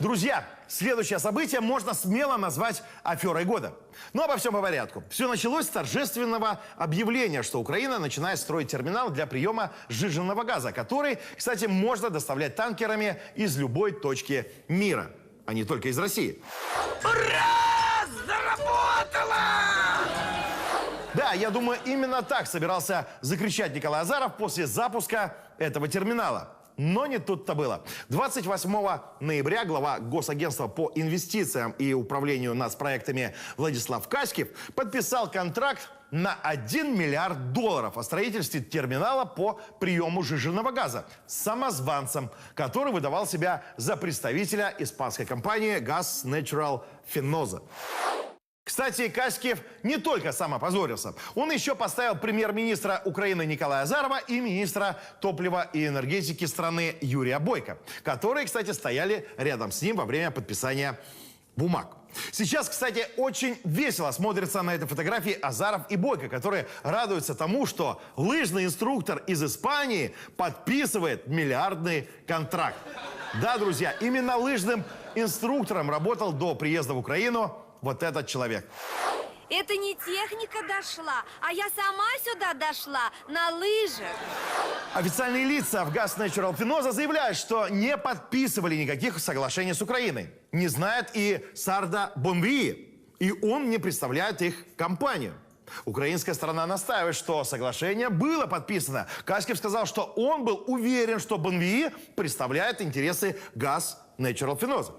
Друзья, следующее событие можно смело назвать аферой года. Но обо всем по порядку. Все началось с торжественного объявления, что Украина начинает строить терминал для приема сжиженного газа, который, кстати, можно доставлять танкерами из любой точки мира, а не только из России. Да, я думаю, именно так собирался закричать Николай Азаров после запуска этого терминала. Но не тут-то было. 28 ноября глава Госагентства по инвестициям и управлению нацпроектами Владислав Каськив подписал контракт на 1 миллиард долларов о строительстве терминала по приему жиженного газа с самозванцем, который выдавал себя за представителя испанской компании Gas Natural Fenosa. Кстати, Каськев не только сам опозорился. Он еще поставил премьер-министра Украины Николая Азарова и министра топлива и энергетики страны Юрия Бойко, которые, кстати, стояли рядом с ним во время подписания бумаг. Сейчас, кстати, очень весело смотрятся на этой фотографии Азаров и Бойко, которые радуются тому, что лыжный инструктор из Испании подписывает миллиардный контракт. Да, друзья, именно лыжным инструктором работал до приезда в Украину вот этот человек. Это не техника дошла, а я сама сюда дошла на лыжах. Официальные лица в Gas Natural Fenosa заявляют, что не подписывали никаких соглашений с Украиной. Не знает и Сарда Бонвии, и он не представляет их компанию. Украинская сторона настаивает, что соглашение было подписано. Каскив сказал, что он был уверен, что Бонвии представляет интересы Gas Natural Fenosa.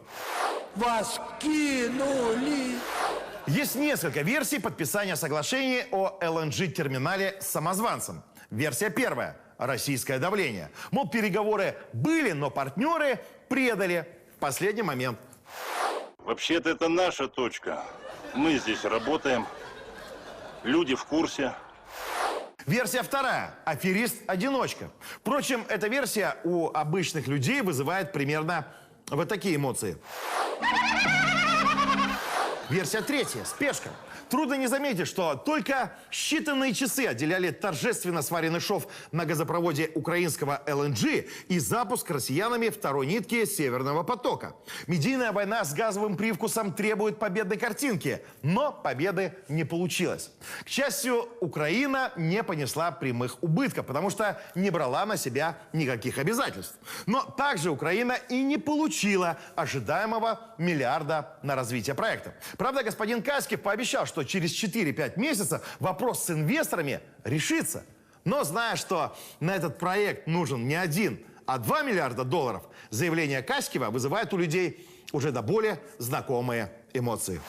Вас кинули. Есть несколько версий подписания соглашения о ЛНЖ-терминале с самозванцем. Версия первая – российское давление. Мол, переговоры были, но партнеры предали в последний момент. Вообще-то это наша точка. Мы здесь работаем. Люди в курсе. Версия вторая – аферист-одиночка. Впрочем, эта версия у обычных людей вызывает примерно вот такие эмоции. Версия третья – спешка. Трудно не заметить, что только считанные часы отделяли торжественно сваренный шов на газопроводе украинского ЛНГ и запуск россиянами второй нитки Северного потока. Медийная война с газовым привкусом требует победной картинки, но победы не получилось. К счастью, Украина не понесла прямых убытков, потому что не брала на себя никаких обязательств. Но также Украина и не получила ожидаемого миллиарда на развитие проекта. Правда, господин Каскив пообещал, что через 4-5 месяцев вопрос с инвесторами решится. Но зная, что на этот проект нужен не один, а 2 миллиарда долларов, заявление Каськива вызывает у людей уже до более знакомые эмоции.